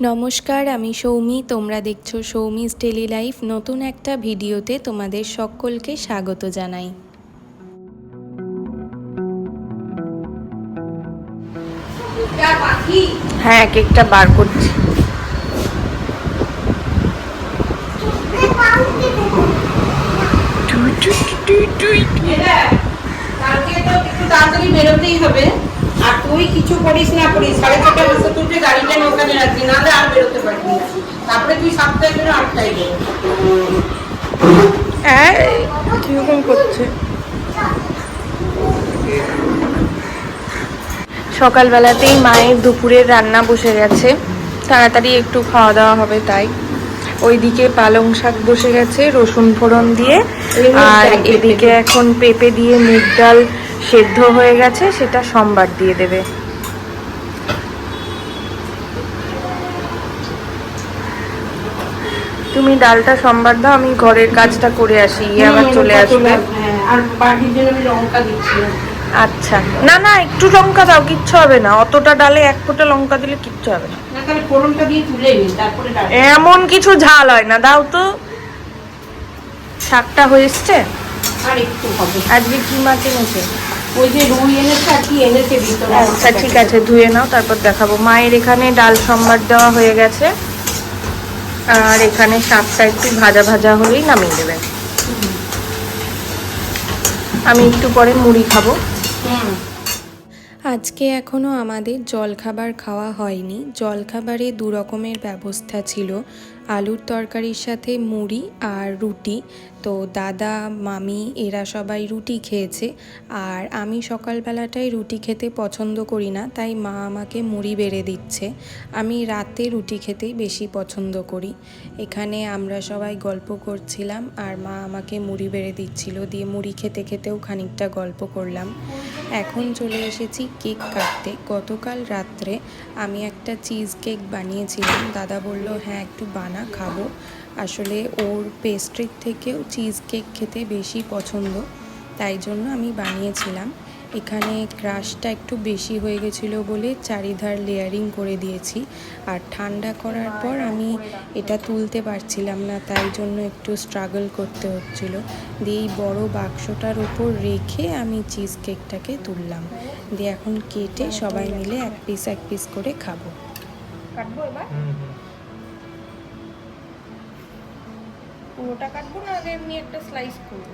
নমস্কার আমি সৌমি তোমরা দেখছ সৌমিস ডেলি লাইফ নতুন একটা ভিডিওতে তোমাদের সকলকে স্বাগত জানাই। হ্যাঁ কেকটা বার করছি। কালকে তো একটু তাড়াতাড়ি বেরোতেই হবে। কিছু করিস না করিস সাড়ে ছটা বসে তুলতে গাড়িটা ওখানে রাখবি নাহলে আর বেরোতে পারবি না। তারপরে তুই সাতটায় বেরো আটটায় বেরো কীরকম করছে? সকালবেলাতেই মায়ের দুপুরের রান্না বসে গেছে। তাড়াতাড়ি একটু খাওয়া দাওয়া হবে তাই। ওইদিকে পালং শাক বসে গেছে রসুন ফোড়ন দিয়ে। আর এদিকে এখন পেঁপে দিয়ে মুগ ডাল সেদ্ধ হয়ে গেছে সেটা সোমবার দিয়ে দেবে। তুমি ডালটা সোমবার দাও আমি ঘরের কাজটা করে আসি ইয়ে আবার চলে আসবে। হ্যাঁ আর বাড়ির জন্য আমি লঙ্কা দিচ্ছি। আচ্ছা। না না একটু লঙ্কা দাও কিচ্ছু হবে না। অতটা ডালে এক ফোঁটা লঙ্কা দিলে কিচ্ছু হবে না। এমন কিছু ঝাল হয় না দাও তো। শাকটা হয়ে এসছে? আর একটু হবে। আজকে কি মাছ এনেছে? ওই যে রুই এনেছে আর কি এনেছে আচ্ছা ঠিক আছে ধুয়ে নাও তারপর দেখাবো। মায়ের এখানে ডাল সম্বার দেওয়া হয়ে গেছে। আর এখানে শাকটা একটু ভাজা ভাজা হলেই নামিয়ে দেবেন আমি একটু পরে মুড়ি খাব। হুম। আজকে এখনও আমাদের জলখাবার খাওয়া হয়নি। জলখাবারে দু রকমের ব্যবস্থা ছিল। আলুর তরকারির সাথে মুড়ি আর রুটি। তো দাদা, মামি এরা সবাই রুটি খেয়েছে। আর আমি সকালবেলাটাই রুটি খেতে পছন্দ করি না, তাই মা আমাকে মুড়ি বেড়ে দিচ্ছে। আমি রাতে রুটি খেতেই বেশি পছন্দ করি। এখানে আমরা সবাই গল্প করছিলাম, আর মা আমাকে মুড়ি বেড়ে দিচ্ছিল। দিয়ে মুড়ি খেতে খেতেও খানিকটা গল্প করলাম। এখন চলে এসেছি কেক কাটতে। গতকাল রাত্রে আমি একটা চিজ কেক বানিয়েছিলাম। দাদা বলল হ্যাঁ একটু বানা, খাব। আসলে ওর পেস্ট্রির থেকেও চিজ কেক খেতে বেশি পছন্দ তাই জন্য আমি বানিয়েছিলাম। এখানে ক্রাশটা একটু বেশি হয়ে গেছিল বলে চারিধার লেয়ারিং করে দিয়েছি আর ঠান্ডা করার পর আমি এটা তুলতে পারছিলাম না তাই জন্য একটু স্ট্রাগল করতে হচ্ছিল। দিয়ে এই বড়ো বাক্সটার উপর রেখে আমি চিজ কেকটাকে তুললাম। দিয়ে এখন কেটে সবাই মিলে এক পিস এক পিস করে খাব। কাটবো এবার? পুরোটা কাটবো না আগে এমনি একটা স্লাইস করব।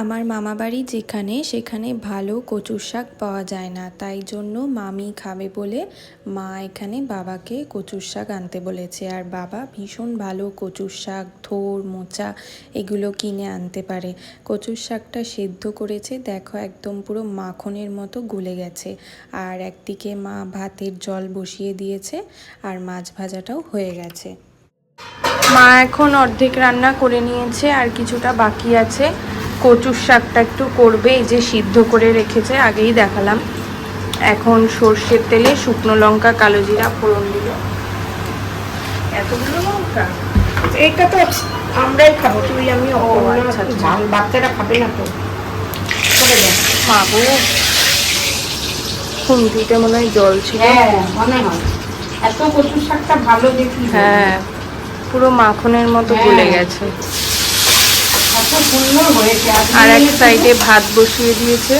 আমার মামাবাড়ি যেখানে, সেখানে ভালো কচুর শাক পাওয়া যায় না। তাই জন্য মামি খাবে বলে মা এখানে বাবাকে কচুর শাক আনতে বলেছে। আর বাবা ভীষণ ভালো কচুর শাক, থোর, মোচা এগুলো কিনে আনতে পারে। কচুর শাকটা সেদ্ধ করেছে, দেখো একদম পুরো মাখনের মতো গলে গেছে। আর একদিকে মা ভাতের জল বসিয়ে দিয়েছে আর মাছ ভাজাটাও হয়ে গেছে। মা এখন অর্ধেক রান্না করে নিয়েছে আর কিছুটা বাকি আছে। কচুর শাকটা একটু করবে এই যে সিদ্ধ করে রেখেছে আগেই দেখালাম। এখন সর্ষের তেলে শুকনো লঙ্কা কালো জিরা ফোড়ন দিল এতগুলো লঙ্কা? এইটা তো আমরাই খাব তুই আমি আচ্ছা, আচ্ছা। বাচ্চারা খাবে না তো। খাব খুন্তিতে মনে হয় জল ছিল। হ্যাঁ মনে হয়। এত কচুর শাকটা ভালো দেখি। হ্যাঁ পুরো মাখনের মতো হ্যাঁ। গলে গেছে। সুন্দর হয়েছে আর এক সাইডে ভাত বসিয়ে দিয়েছে।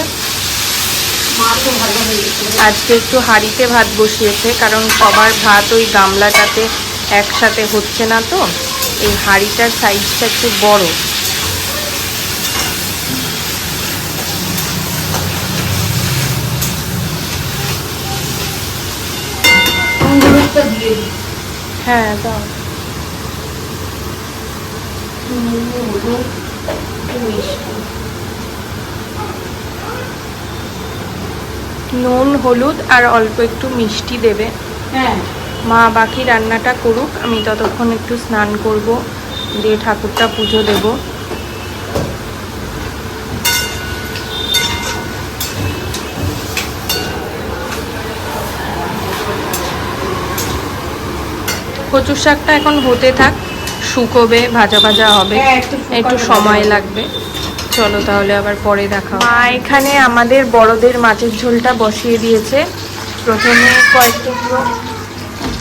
আজকে একটু হাঁড়িতে ভাত বসিয়েছে, কারণ সবার ভাত ওই গামলাটাতে একসাথে হচ্ছে না তো। এই হাঁড়িটার সাইজটা একটু বড়। সুন্দরটা দিয়ে নুন হলুদ আর অল্প একটু মিষ্টি দেবে। হ্যাঁ। মা বাকি রান্নাটা করুক আমি ততক্ষণ একটু স্নান করব দিয়ে ঠাকুরটা পুজো দেব। কচুর শাকটা এখন হতে থাক। শুকোবে ভাজা ভাজা হবে। হ্যাঁ, একটু সময় লাগবে। চলো তাহলে আবার পরে দেখা। মা এখানে আমাদের বড়দের মাছের ঝোলটা বসিয়ে দিয়েছে। প্রথমে কয়েক টুকরো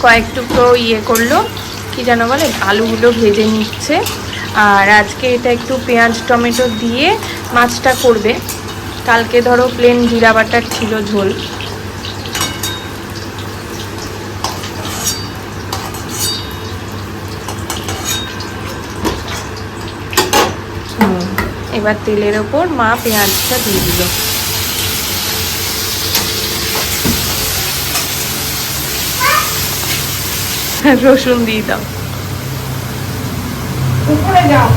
কয়েক টুকরো ইয়ে করল। কি যেন বলে আলুগুলো ভেজে নিচ্ছে। আর আজকে এটা একটু পেঁয়াজ টমেটো দিয়ে মাছটা করবে। কালকে ধরো প্লেন জিরা বাটার ছিল ঝোল। এবার তেলের ওপর মা পেঁয়াজটা দিয়ে দিল। রসুন দিয়ে দাও। উপরে যাও।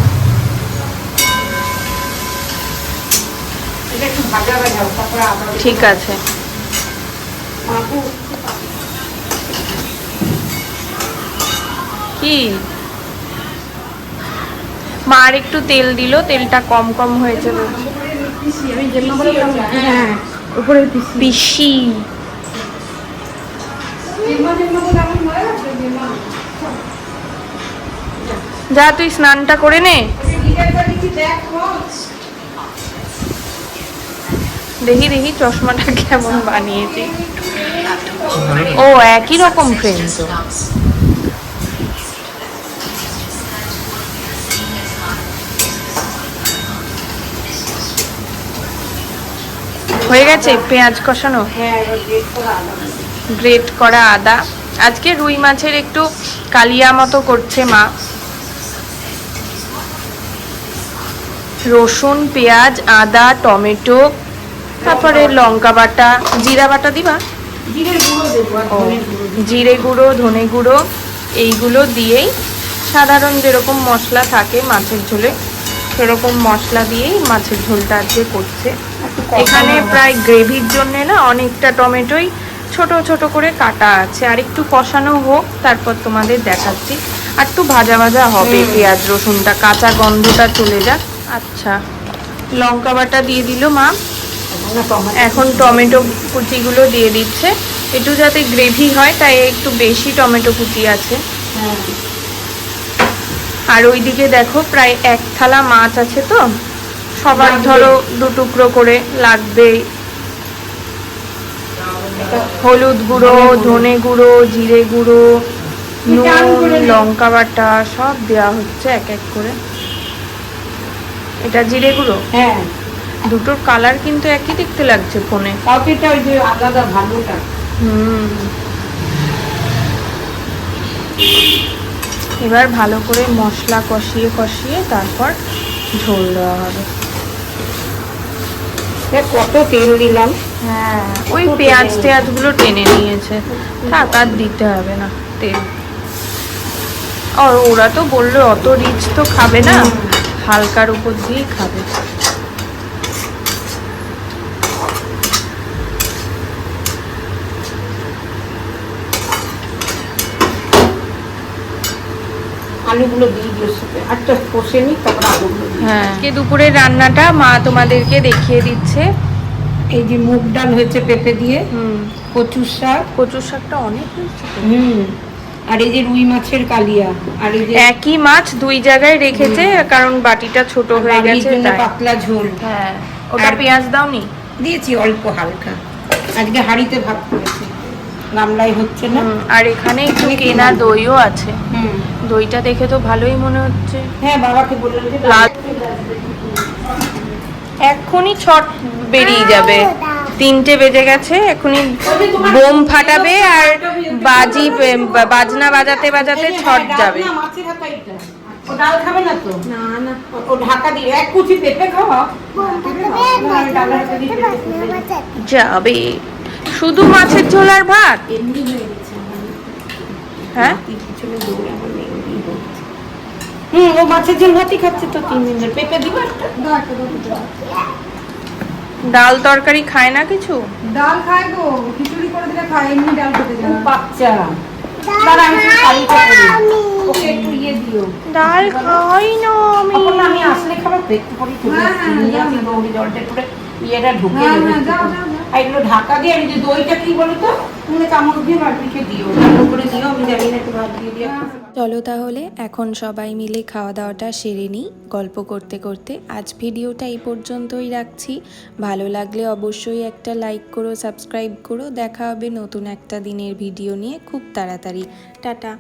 ঠিক আছে। কি? মার একটু তেল দিল তেলটা কম কম হয়েছে হ্যাঁ উপরে পিসি। যা তুই স্নানটা করে নে। দেখি দেখি চশমাটা কেমন বানিয়েছে। ও একই রকম ফ্রেন্ড তো। হয়ে গেছে? পেঁয়াজ কষানো? গ্রেট করা আদা। আজকে রুই মাছের একটু কালিয়া মতো করছে মা। রসুন, পেঁয়াজ, আদা, টমেটো, তারপরে লঙ্কা বাটা, জিরা বাটা দিবা। জিরে গুঁড়ো, ধনে গুঁড়ো, এইগুলো দিয়েই সাধারণ যেরকম মশলা থাকে মাছের ঝোলে, সেরকম মশলা দিয়েই মাছের ঝোলটা আজকে করছে। এখানে প্রায় গ্রেভির জন্য না অনেকটা টমেটোই ছোট ছোট করে কাটা আছে। আর একটু কষানো হোক তারপর তোমাদের দেখাচ্ছি। আর একটু ভাজা ভাজা হবে পেঁয়াজ রসুনটা কাঁচা গন্ধটা চলে যাক। আচ্ছা। লঙ্কা বাটা দিয়ে দিল মা। এখন টমেটো কুচিগুলো দিয়ে দিচ্ছে। একটু যাতে গ্রেভি হয় তাই একটু বেশি টমেটো কুচি আছে। হ্যাঁ। আর ওইদিকে দেখো প্রায় এক থালা মাছ আছে তো। সবার ধরো দু টুকরো করে লাগবে হলুদ গুঁড়ো ধনে গুঁড়ো। জিরে গুঁড়ো নুন লঙ্কা বাটা সব দেওয়া হচ্ছে এক এক করে। এটা জিরে গুঁড়ো? হ্যাঁ। দুটোর কালার কিন্তু একই দেখতে লাগছে ফোনে। এটা ওই যে আলাদা ভালোটা হুম। এবার ভালো করে মশলা কষিয়ে কষিয়ে তারপর ঝোল দেওয়া হবে। কত তেল দিলাম? হ্যাঁ ওই পেঁয়াজ। টেয়াজগুলো টেনে নিয়েছে। থাক আর দিতে হবে না তেল। আর ওরা তো বলল অত রিচ তো খাবে না। হালকার উপর দিয়েই খাবে। আলুগুলো দিয়ে দিও সুপে আটটা কষে নিই তারপর আলুগুলো হ্যাঁ। আজকে দুপুরের রান্নাটা মা তোমাদেরকে দেখিয়ে দিচ্ছে। এই যে মুগ ডাল হয়েছে পেঁপে দিয়ে কচুর শাক। কচুর শাকটা অনেক হয়েছে হুম। আর এই যে রুই মাছের কালিয়া আর এই যে একই মাছ দুই জায়গায় রেখেছে কারণ বাটিটা ছোট হয়ে গেছে তাই। পাতলা ঝোল। হ্যাঁ। ওটা পেঁয়াজ দাওনি? দিয়েছি অল্প হালকা। আজকে হাঁড়িতে ভাত করেছি। গামলায় হচ্ছে না। হুম, আর এখানে একটু কেনা দইও আছে। হুম। দইটা দেখে তো ভালোই মনে হচ্ছে। হ্যাঁ বাবাকে বললাম যে এক্ষুনি ছট বেরিয়ে যাবে। তিনটে বেজে গেছে এখনই বোম ফাটাবে আর বাজি বাজনা বাজাতে বাজাতে ছট যাবে। না, মাছের হাতা এটা। ও ডাল খাবে না তো? না না। ও ঢাকা দিয়ে এক কুচি পেঁপে খাওয়া ডালের হাতা দিয়ে পেঁপে খেতে। যাবে। শুধু মাছের ঝোল আর ভাত? এমনি হয়ে। হ্যাঁ। হুম ও মাছের ঝোল ভাতই খাচ্ছে তো তিন দিন ধরে পেঁপে দিব একটা? ডাল তরকারি খায় না কিছু? ডাল খায় গো খিচুড়ি করে দিলে খায় এমনি ডাল খেতে যায়। বাচ্চা। ইয়ে দিও। ডাল খাই না আমি। আমি আসলে খাবার পেট পরি হ্যাঁ, হ্যাঁ, ইয়েটা ঢুকে আর এগুলো ঢাকা দিয়ে এই যে দইটা কি বলো তো তুমি চামচ দিয়ে লিখে দিও, ভালো করে দিও, আমি জানি না একটু ভাত দিয়ে দিয়ে চলো তাহলে, এখন সবাই মিলে খাওয়া দাওয়াটা সেরে নিই। গল্প করতে করতে আজ ভিডিওটা এই পর্যন্তই রাখছি। ভালো লাগলে অবশ্যই একটা লাইক করো, সাবস্ক্রাইব করো। দেখা হবে নতুন একটা দিনের ভিডিও নিয়ে খুব তাড়াতাড়ি। টাটা।